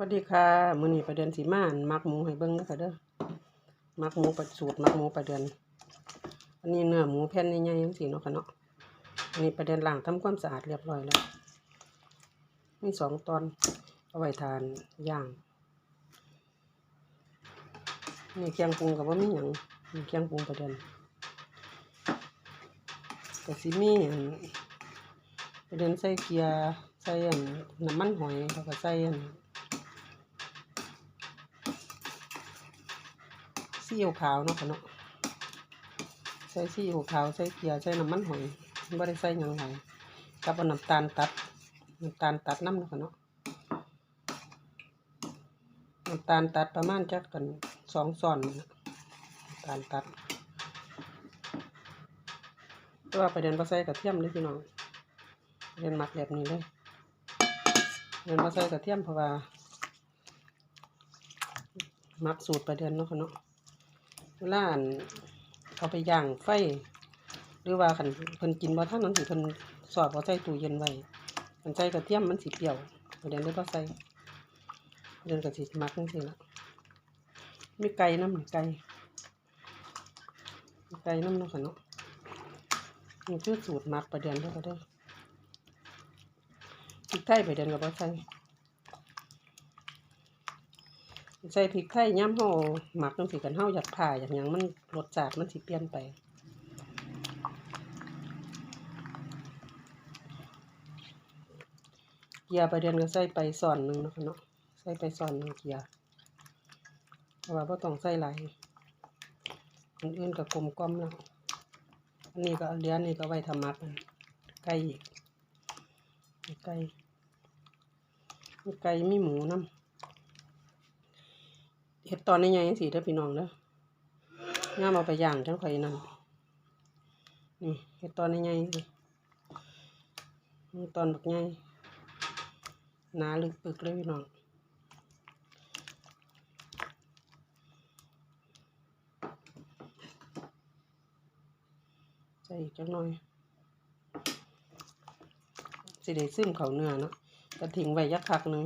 สวัสดีค่ะมื้อนี้ประเดือนสีม่านมักหมูให้เบิ่งเด้อค่ะเด้อมักหมูประสูตรมักหมูประเดือน อันนี้เนื้อหมูแผ่นใหญ่ๆจังซี่เนาะค่ะเนาะอันนี้ประเดือนล้างทำความสะอาดเรียบร้อยแล้วมีสองตอนเอาไว้ทานย่างนี่เคียงปรุงกับว่ามีหยังนี่เคียงปรุงประเดือนก็สิมีอันประเดือนใส่เกลือใส่อันน้ำมันหอยแล้วก็ใส่อัน ซีอิ๊วขาวเนาะค่ะเนาะใส่ซีอิ๊วขาวใส่เกลือใส่น้ำมันหอยไม่ได้ใส่ยังหลายกับน้ำตาลตัดน้ำตาลตัดน้ำเนาะค่ะเนาะน้ำตาลตัดประมาณจักกันสองส่อนน้ำตาลตัดตัวประเด็นบ่ใส่กระเทียมเลยพี่น้องประเด็นหมักแบบนี้เลยประเด็นบ่ใส่กระเทียมเพราะว่าหมักสูตรประเด็นเนาะค่ะเนาะ เวลาอันเอาไปย่างไฟ หรือว่าคันเพิ่นกินบ่ทันนั้นสิเพิ่นสอดบ่ใส่ตู้เย็นไว้มันใส่กระเทียมมันสิเปรี้ยวประเด็นเลยบ่ใส่ประเด็นก็สิมักจังซี่ละมีไก่น้ำไก่มีไก่น้ำเนาะค่ะเนาะนี่คือสูตรมักประเด็นเด้อค่ะเด้อพริกไทยประเด็นก็บ่ใส่ ใส่พริกไทยย่ำเฮาหมักจังซี่กันเฮาอยากผ่าอยากยังมันรสชาติมันสิเปลี่ยนไปเกียร์ประเด็นก็ใส่ไปส่อนหนึ่งเนาะคะเนาะใส่ไปส่อนหนึ่งเกียร์เพราะว่าบ่ต้องใส่ไหลอันอื่นก็กลมกล่อมแล้วอันนี้ก็เหลือนี่ก็ไว้ทำมักมันไก่อีกไก่ไก่มีหมูน้ำ เห็ดตอนนี้ยังสิเด้อพี่น้องเด้องามเอาไปย่างจังข่นั่นนี่เห็ดตอนนี้ยังสีตอนบักใหญ่หนาลึกปึกเลยพี่น้องใส่อีกจังหน่อยสิได้ซึมเขาเนื้อเนาะก็ทิ้งไว้ยักคักหนึ่ง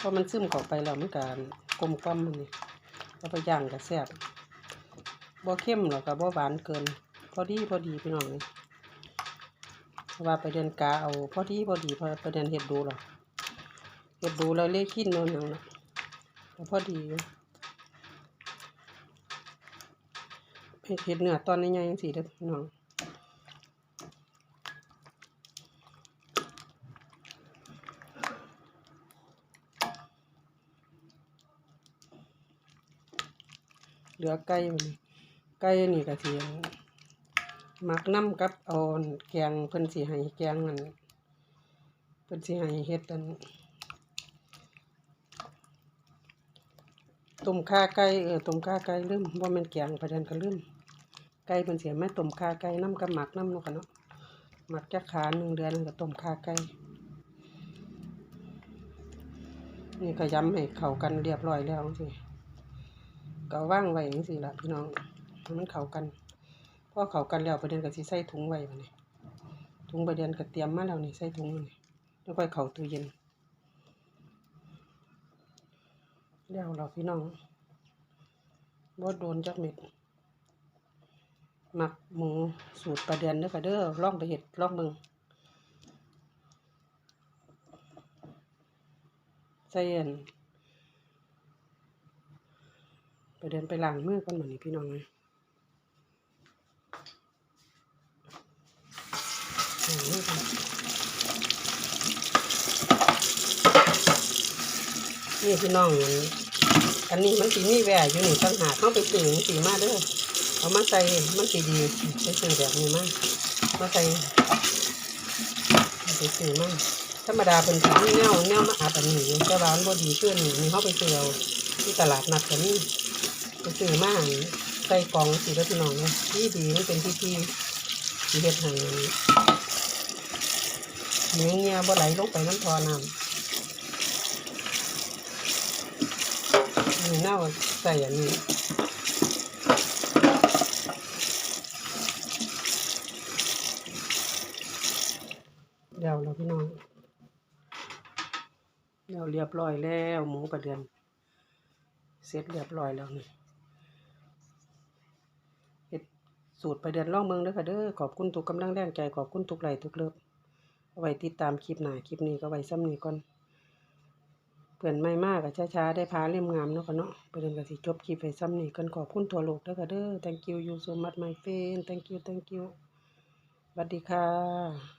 พอมันซึมเข้าไปแล้วมันการ กลมกล่อมมันนี่เอาไปย่างก็แซ่บบ่เข้มหรอกก็บ่หวานเกิน พอดีพอดีพี่น้องนี่ว่าไปเดินกาเอาพอดีพอดีพอไปเดินเห็ดดูหรอกเห็ดดูแล้วเล่ขี้นโนนหยังนาะก็พอดีเห็ดเหนื้อตอนนี้ยังจังซี่เด้อพี่น้อง เหลือไก่มันนี่ไก่นี่ก็สิหมักน้ำกับเอาแกงเพิ่นสิให้แกงนั่นเพิ่นสิให้เฮ็ดอันต้มข่าไก่เออต้มข่าไก่ลืมบ่แม่นแกงประเด็นก็ลืมไก่เพิ่นสิให้มาต้มข่าไก่น้ำกับหมักน้ำเนาะค่ะเนาะหมักจักขาหนึ่งเดือนแล้วก็ต้มข่าไก่นี่ก็ย้ำให้เข้ากันเรียบร้อยแล้วจังซี่ ก็ว่างไว้จังซี่ล่ะพี่น้องมันเข้ากันพอเข้ากันแล้วประเด็นก็สิใส่ถุงไว้บัดนี้ถุงประเด็นก็เตรียมมาแล้วนี่ใส่ถุงนี่แล้วค่อยเข้าตู้เย็นแล้วเราพี่น้องบ่โดนจักเม็ดหมักหมูสูตรประเด็นเด้อค่ะเด้อลองไปเฮ็ดลองเบิ่งใส่อัน ไปเดินไปล้างมือก่อนเหมือนนี้พี่น้องเลยล้างมือก่อนนี่พี่น้องมันอันนี้มันสีมีแหวอยู่นี่ตั้งหากเข้าไปซื้อสีมาเด้อเอามาใส่มันสีดีไปซื้อแบบนี้มามาใส่ไปซื้อมาธรรมดาเป็นสีเงาเงามาอาบอันนี้อยู่แต่ว่านบ่ดีขึ้นนี่เขาไปซื้อที่ตลาดนัดกันนี่ ไปซื้อมาอั่นใส่กล่องสีแล้วพี่น้องเนี่ดีดีมันเป็นที่ที่ที่เฮ็ดห้เนื้อเงี้ยบ่ไหลลงไปน้ำทอน้ำนี่น่าว่าใส่อันนี้เดี๋ยวเราพี่น้องเดี๋ยวเรียบร้อยแล้วหมูประเดือนเสร็จเรียบร้อยแล้วนี่เฮ็ด สูตรไปเดือนล่องเมืองด้อค่ะเด้อขอบคุณทุกกำลังแรงใจขอบคุณทุกไหลทุกเลิฟเอาไว้ติดตามคลิปหน้าคลิปนี้ก็ไว้ซ้ำนี้ก่อนเพื่อนไม่มากก็ช้าๆได้พาเล่มงามเนาะค่ะเนาะไปเดินกับสิจบคลิปไว้ซ้ำนี้ก่อนขอบคุณทั่วโลกด้อค่ะเด้อ thank you you so much my friend thank you thank you สวัสดีค่ะ